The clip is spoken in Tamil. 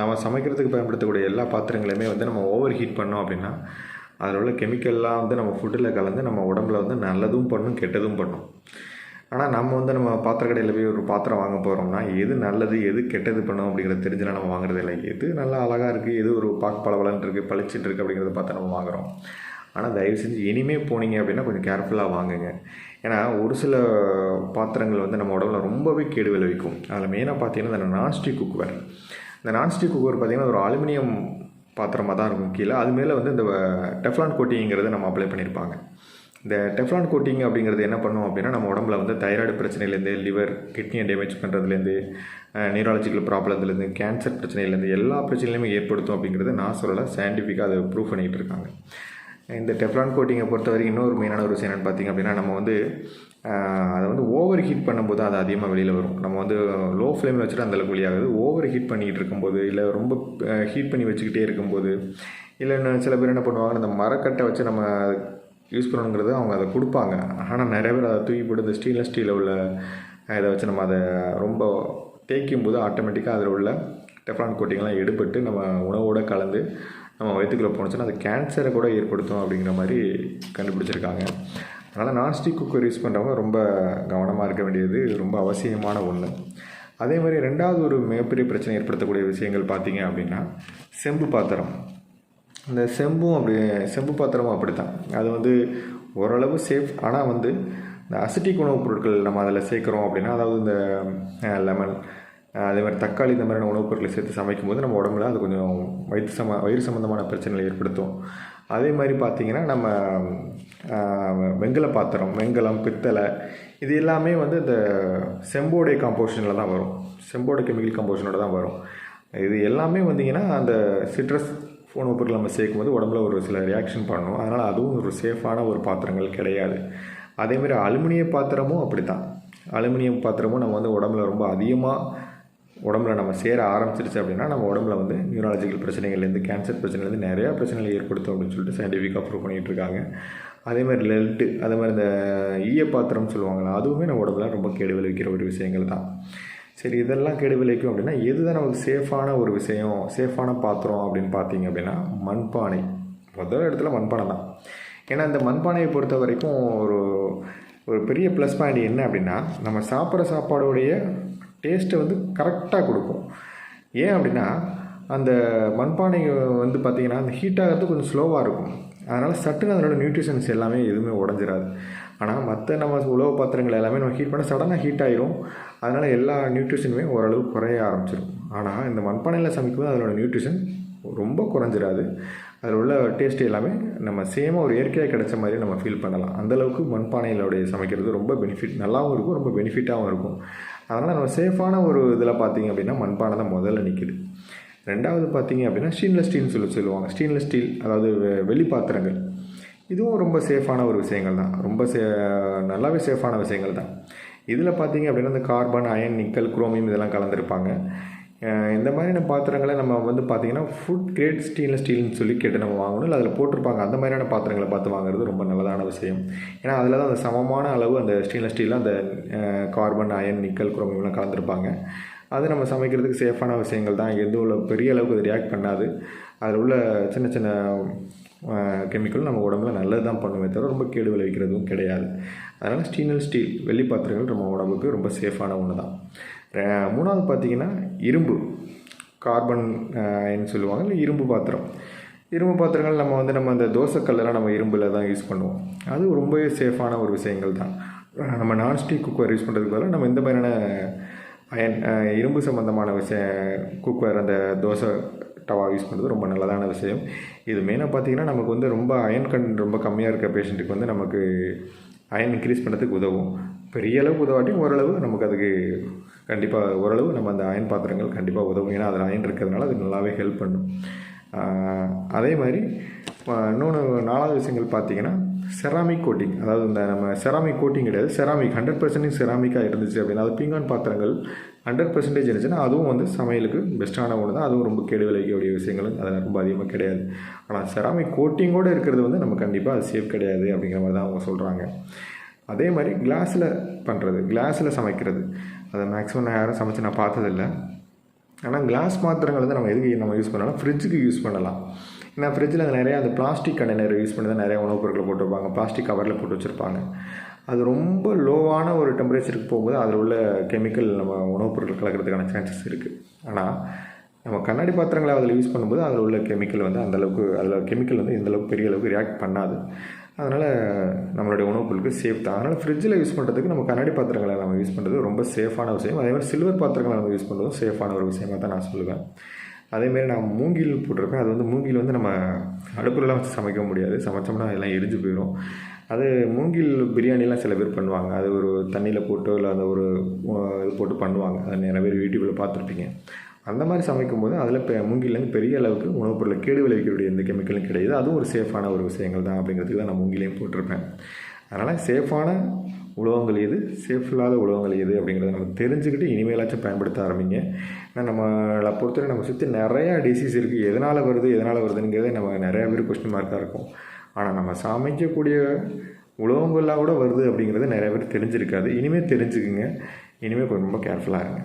நம்ம சமைக்கிறதுக்கு பயன்படுத்தக்கூடிய எல்லா பாத்திரங்களையுமே வந்து நம்ம ஓவர் ஹீட் பண்ணோம் அப்படின்னா அதில் உள்ள கெமிக்கல்லாம் வந்து நம்ம ஃபுட்டில் கலந்து நம்ம உடம்புல வந்து நல்லதும் பண்ணும் கெட்டதும் பண்ணும். ஆனால் நம்ம வந்து நம்ம பாத்திர கடையில் போய் ஒரு பாத்திரம் வாங்க போகிறோம்னா எது நல்லது எது கெட்டது பண்ணும் அப்படிங்கிறத தெரிஞ்சுலாம் நம்ம வாங்குறது இல்லை. எது நல்லா அழகாக இருக்குது எது ஒரு பாக் பளபளன்னு இருக்குது பளிச்சுட்டு இருக்குது அப்படிங்கிறத பார்த்து நம்ம வாங்குகிறோம் ஆனால் தயவு செஞ்சு இனிமே போனீங்க அப்படின்னா கொஞ்சம் கேர்ஃபுல்லாக வாங்குங்க. ஏன்னா ஒரு சில பாத்திரங்கள் வந்து நம்ம உடம்புல ரொம்பவே கேடு விளைவிக்கும். அதில் மெயினாக பார்த்தீங்கன்னா இந்த நான்ஸ்டிக் குக்வேர் இந்த நான்ஸ்டிக் குக்கர் பார்த்திங்கன்னா ஒரு அலுமினியம் பாத்திரமாக தான் இருக்கும் கீழே. அது மேலே வந்து இந்த டெஃப்லான் கோட்டிங்கிறத நம்ம அப்ளை பண்ணியிருப்பாங்க இந்த டெஃப்லான் கோட்டிங் அப்படிங்கிறது என்ன பண்ணும் அப்படின்னா நம்ம உடம்புல வந்து தைராய்டு பிரச்சனையிலேருந்து லிவர் கிட்னியை டேமேஜ் பண்ணுறதுலேருந்து நியூராலஜிக்கல் ப்ராப்ளத்துலேருந்து கேன்சர் பிரச்சனையிலேருந்து எல்லா பிரச்சனையுமே ஏற்படுத்தும் அப்படிங்கிறத நான் சொல்லலை. சயின்டிஃபிக்காக அதை ப்ரூவ் பண்ணிகிட்டு இருக்காங்க. இந்த டெஃப்லான் கோட்டிங்கை பொறுத்த வரைக்கும் இன்னொரு மெயினான ஒரு விஷயம் என்னென்னு பார்த்தீங்க அப்படின்னா நம்ம வந்து அதை வந்து ஓவர் ஹீட் பண்ணும்போது அது அதிகமாக வெளியில் வரும். நம்ம வந்து லோ ஃப்ளேமில் வச்சுட்டு அந்தளவுக்கு வெளியாகுது. ஓவர் ஹீட் பண்ணிகிட்டு இருக்கும்போது இல்லை ரொம்ப ஹீட் பண்ணி வச்சுக்கிட்டே இருக்கும்போது இல்லை சில பேர் என்ன பண்ணுவாங்க அந்த மரக்கட்டை வச்சு நம்ம யூஸ் பண்ணணுங்கிறது அவங்க அதை கொடுப்பாங்க. ஆனால் நிறைய பேர் அதை தூக்கி போட்டு இந்த ஸ்டீன்லெஸ் ஸ்டீலில் உள்ள இதை வச்சு நம்ம அதை ரொம்ப தேய்க்கும் போது ஆட்டோமேட்டிக்காக அதில் உள்ள டெஃப்ரான் கோட்டிங்லாம் எடுப்பட்டு நம்ம உணவோடு கலந்து நம்ம வயிற்றுக்குள்ளே போணுச்சுன்னா அது கேன்சரை கூட ஏற்படுத்தும் அப்படிங்கிற மாதிரி கண்டுபிடிச்சிருக்காங்க. அதனால் நான்ஸ்டிக் குக்கர் யூஸ் பண்ணுறவங்க ரொம்ப கவனமாக இருக்க வேண்டியது ரொம்ப அவசியமான ஒன்று அதே மாதிரி ரெண்டாவது ஒரு மிகப்பெரிய பிரச்சனை ஏற்படுத்தக்கூடிய விஷயங்கள் பார்த்தீங்க அப்படின்னா செம்பு பாத்திரம். இந்த செம்பும் அப்படி செம்பு பாத்திரமும் அப்படி தான் அது வந்து ஓரளவு சேஃப் ஆனால் வந்து இந்த அசிட்டிக் உணவுப் பொருட்கள் நம்ம அதில் சேர்க்குறோம் அப்படின்னா அதாவது இந்த லெமன் அதே மாதிரி தக்காளி இந்த மாதிரியான உணவுப் பொருட்களை சேர்த்து சமைக்கும் போது நம்ம உடம்புல அது கொஞ்சம் வயிற்று சம வயிறு சம்மந்தமான பிரச்சனைகளை ஏற்படுத்தும். அதே மாதிரி பார்த்திங்கன்னா நம்ம வெங்கல பாத்திரம் வெங்கலம் பித்தளை இது எல்லாமே வந்து இந்த செம்போடைய காம்போஷனில் தான் வரும். செம்போட கெமிக்கல் காம்போஷனோட தான் வரும். இது எல்லாமே வந்தீங்கன்னா அந்த சிட்ரஸ் உணவுப் பொருள் நம்ம சேர்க்கும் போது உடம்புல ஒரு சில ரியாக்ஷன் பண்ணணும். அதனால் அதுவும் ஒரு சேஃபான ஒரு பாத்திரங்கள் கிடையாது. அதேமாதிரி அலுமினிய பாத்திரமும் அப்படி தான் அலுமினியம் பாத்திரமும் நம்ம வந்து உடம்புல ரொம்ப அதிகமாக உடம்புல நம்ம சேர ஆரம்பிச்சிருச்சு அப்படின்னா நம்ம உடம்புல வந்து நியூராலஜிக்கல் பிரச்சனைகள்லேருந்து கேன்சர் பிரச்சனைலேருந்து நிறையா பிரச்சனைகளை ஏற்படுத்தும் அப்படின்னு சொல்லிட்டு சயின்டிஃபிக்காக ப்ரூவ் பண்ணிகிட்டு இருக்காங்க. அதே மாதிரி லெல்ட்டு அதே மாதிரி இந்த ஈய பாத்திரம்னு சொல்லுவாங்களா அதுவுமே நம்ம உடம்புல ரொம்ப கேடு விளைவிக்கிற ஒரு விஷயங்கள் தான். சரி இதெல்லாம் கெடு விளைவிக்கும் அப்படின்னா எதுதான் நமக்கு சேஃபான ஒரு விஷயம் சேஃபான பாத்திரம் அப்படின்னு பார்த்தீங்க அப்படின்னா மண்பானை. முதல் இடத்துல மண்பானை தான். ஏன்னா இந்த மண்பானையை பொறுத்த வரைக்கும் ஒரு ஒரு பெரிய ப்ளஸ் பாயிண்ட் என்ன அப்படின்னா நம்ம சாப்பிட்ற சாப்பாடோடைய டேஸ்ட்டை வந்து கரெக்டாக கொடுக்கும். ஏன் அப்படின்னா அந்த மண்பானை வந்து பார்த்திங்கன்னா அந்த ஹீட் ஆகிறது கொஞ்சம் ஸ்லோவாக இருக்கும். அதனால் சட்டுன்னு அதனோட நியூட்ரிஷன்ஸ் எல்லாமே எதுவுமே உடஞ்சிடாது ஆனால் மற்ற நம்ம உழவு பாத்திரங்கள் எல்லாமே நம்ம ஹீட் பண்ண சடனாக ஹீட் ஆயிரும். அதனால் எல்லா நியூட்ரிஷனுமே ஓரளவு குறைய ஆரம்பிச்சிடும் ஆனால் இந்த மண்பானையில் சமைக்கும்போது அதனோட நியூட்ரிஷன் ரொம்ப குறைஞ்சிடாது அதில் உள்ள டேஸ்ட் எல்லாமே நம்ம சேமாக ஒரு இயற்கையாக கிடைச்ச மாதிரி நம்ம ஃபீல் பண்ணலாம். அந்தளவுக்கு மண்பானையிலோடைய சமைக்கிறது ரொம்ப பெனிஃபிட் நல்லாவும் இருக்கும் ரொம்ப பெனிஃபிட்டாகவும் இருக்கும். அதனால் நம்ம சேஃபான ஒரு இதில் பார்த்திங்க அப்படின்னா மண்பானை தான் முதல்ல நிற்கிது ரெண்டாவது பார்த்தீங்க அப்படின்னா ஸ்டீன்லெஸ் ஸ்டீல்னு சொல்லி சொல்லுவாங்க. ஸ்டீன்லெஸ் ஸ்டீல் அதாவது வெளி பாத்திரங்கள். இதுவும் ரொம்ப சேஃபான ஒரு விஷயங்கள் தான். ரொம்ப சே நல்லாவே சேஃபான விஷயங்கள் தான். இதில் பார்த்தீங்க அப்படின்னா இந்த கார்பன் அயன் நிக்கல் குரோமியம் இதெல்லாம் கலந்துருப்பாங்க. இந்த மாதிரியான பாத்திரங்களை நம்ம வந்து பார்த்தீங்கன்னா ஃபுட் கிரேட் ஸ்டீன்லெஸ் ஸ்டீல்னு சொல்லி கேட்டு நம்ம வாங்கணும். இல்லை அதில் போட்டிருப்பாங்க. அந்த மாதிரியான பாத்திரங்களை பார்த்து வாங்குறது ரொம்ப நல்லதான விஷயம். ஏன்னா அதில் தான் அந்த சமமான அளவு அந்த ஸ்டீன்லெஸ் ஸ்டீலில் அந்த கார்பன் அயன் நிக்கல் குரோமியம்லாம் கலந்துருப்பாங்க. அது நம்ம சமைக்கிறதுக்கு சேஃபான விஷயங்கள் தான். எந்த உள்ள பெரிய அளவுக்கு அது ரியாக்ட் பண்ணாது. அதில் உள்ள சின்ன சின்ன கெமிக்கல் நம்ம உடம்புல நல்லது தான் பண்ணுமே தவிர ரொம்ப கேடு விளைவிக்கிறதும் கிடையாது. அதனால் ஸ்டீனல் ஸ்டீல் வெள்ளி பாத்திரங்கள் நம்ம உடம்புக்கு ரொம்ப சேஃபான ஒன்று தான் மூணாவது பார்த்தீங்கன்னா இரும்பு. கார்பன் அயன் சொல்லுவாங்க. இல்லை இரும்பு பாத்திரம். இரும்பு பாத்திரங்கள் நம்ம வந்து நம்ம அந்த தோசைக்கல்லாம் நம்ம இரும்பில் தான் யூஸ் பண்ணுவோம். அது ரொம்பவே சேஃபான ஒரு விஷயங்கள் தான். நம்ம நான்ஸ்டிக் குக்கர் யூஸ் பண்ணுறதுக்கு பதிலாக நம்ம இந்த மாதிரியான அயன் இரும்பு சம்மந்தமான விஷய குக்கர் அந்த தோசை டவா யூஸ் பண்ணுறது ரொம்ப நல்லதான விஷயம். இது மெயினாக பார்த்தீங்கன்னா நமக்கு வந்து ரொம்ப அயன் கன் ரொம்ப கம்மியாக இருக்க பேஷண்ட்டுக்கு வந்து நமக்கு அயன் இன்க்ரீஸ் பண்ணுறதுக்கு உதவும். பெரிய அளவுக்கு உதவாட்டியும் ஓரளவு நமக்கு அதுக்கு கண்டிப்பாக ஓரளவு நம்ம அந்த அயன் பாத்திரங்கள் கண்டிப்பாக உதவும். ஏன்னா அதில் அயன் இருக்கிறதுனால அது நல்லாவே ஹெல்ப் பண்ணும். அதே மாதிரி இன்னொன்று நாலாவது விஷயங்கள் பார்த்தீங்கன்னா செராமிக் கோட்டிங் அதாவது இந்த நம்ம செராமிக் கோட்டிங் கிடையாது. செராமிக் ஹண்ட்ரட் பர்சன்டேஜ் செராமிக்காக இருந்துச்சு அப்படின்னா அது பீங்கான் பாத்திரங்கள் ஹண்ட்ரட் பர்சன்டேஜ் இருந்துச்சுன்னா அதுவும் வந்து சமையலுக்கு பெஸ்ட்டான ஒன்று தான் அதுவும் ரொம்ப கேடு விளைவிக்கக்கூடிய விஷயங்களும் அதில் ரொம்ப அதிகமாக கிடையாது. ஆனால் செராமிக் கோட்டிங்கோடு இருக்கிறது வந்து நம்ம கண்டிப்பாக அது சேஃப் கிடையாது அப்படிங்கிற மாதிரி தான் அவங்க சொல்கிறாங்க அதே மாதிரி கிளாஸில் பண்ணுறது கிளாஸில் சமைக்கிறது. அதை மேக்ஸிமம் நான் யாரும் சமைச்சு நான் பார்த்ததில்ல. ஆனால் கிளாஸ் பாத்திரங்கள் வந்து நம்ம எதுக்கு நம்ம யூஸ் பண்ணலாம்? ஃப்ரிட்ஜுக்கு யூஸ் பண்ணலாம். ஏன்னா ஃப்ரிட்ஜில் நிறையா அந்த பிளாஸ்டிக் கண்டெய்னர் யூஸ் பண்ணி தான் நிறையா உணவுப் பொருட்களை போட்டு வைப்பாங்க பிளாஸ்டிக் கவரில் போட்டு வச்சுருப்பாங்க. அது ரொம்ப லோவான ஒரு டெம்பரேச்சருக்கு போகும்போது அதில் உள்ள கெமிக்கல் நம்ம உணவுப் பொருட்கள் கலக்கிறதுக்கான சான்சஸ் இருக்குது ஆனால் நம்ம கண்ணாடி பாத்திரங்களை அதில் யூஸ் பண்ணும்போது அதில் உள்ள கெமிக்கல் வந்து அந்தளவுக்கு அதில் கெமிக்கல் வந்து எந்தளவுக்கு பெரிய அளவுக்கு ரியாக்ட் பண்ணாது. அதனால் நம்மளுடைய உணவுப் பொருட்கள் சேஃப் தான். அதனால் ஃப்ரிட்ஜில் யூஸ் பண்ணுறதுக்கு நம்ம கண்ணாடி பாத்திரங்களை நம்ம யூஸ் பண்ணுறது ரொம்ப சேஃபான விஷயம். அதே மாதிரி சில்வர் பாத்திரங்களை நம்ம யூஸ் பண்ணுறதும் சேஃபான ஒரு விஷயமாக தான் நான் சொல்லுவேன். அதேமாரி நான் மூங்கில் போட்டிருப்பேன் அது வந்து மூங்கில் வந்து நம்ம அடுப்புலலாம் வச்சு சமைக்க முடியாது. சமைச்சோம்னா அதெல்லாம் எரிஞ்சு போயிடும் அது மூங்கில் பிரியாணிலாம் சில பேர் பண்ணுவாங்க. அது ஒரு தண்ணியில் போட்டு இல்லை அந்த ஒரு இது போட்டு பண்ணுவாங்க. அது நிறைய பேர் யூடியூப்பில் பார்த்துருப்பீங்க. அந்த மாதிரி சமைக்கும் போது அதில் இப்போ மூங்கிலேருந்து பெரிய அளவுக்கு உணவுப் பொருளை கேடு விளைவிக்கக்கூடிய எந்த கெமிக்கலும் கிடையாது. அதுவும் ஒரு சேஃபான ஒரு விஷயங்கள் தான் அப்படிங்கிறதுக்கு தான் நான் மூங்கிலையும் போட்டிருப்பேன். அதனால் சேஃபான உலோகங்கள் எது? சேஃப் இல்லாத உலகங்கள் எது அப்படிங்கிறத நம்ம தெரிஞ்சுக்கிட்டு இனிமேலாச்சும் பயன்படுத்த ஆரம்பிங்க. ஏன்னா நம்மளை பொறுத்தவரை நம்ம சுற்றி நிறையா டிசீஸ் இருக்குது எதனால் வருது எதனால் வருதுங்கிறதே நம்ம நிறையா பேர் கொஸ்டின் மார்க்காக இருக்கும். ஆனால் நம்ம சமைக்கக்கூடிய உலகங்களாக கூட வருது அப்படிங்கிறது நிறைய பேர் தெரிஞ்சிருக்காது. இனிமேல் தெரிஞ்சுக்குங்க. இனிமேல் ரொம்ப கேர்ஃபுல்லாக இருங்க.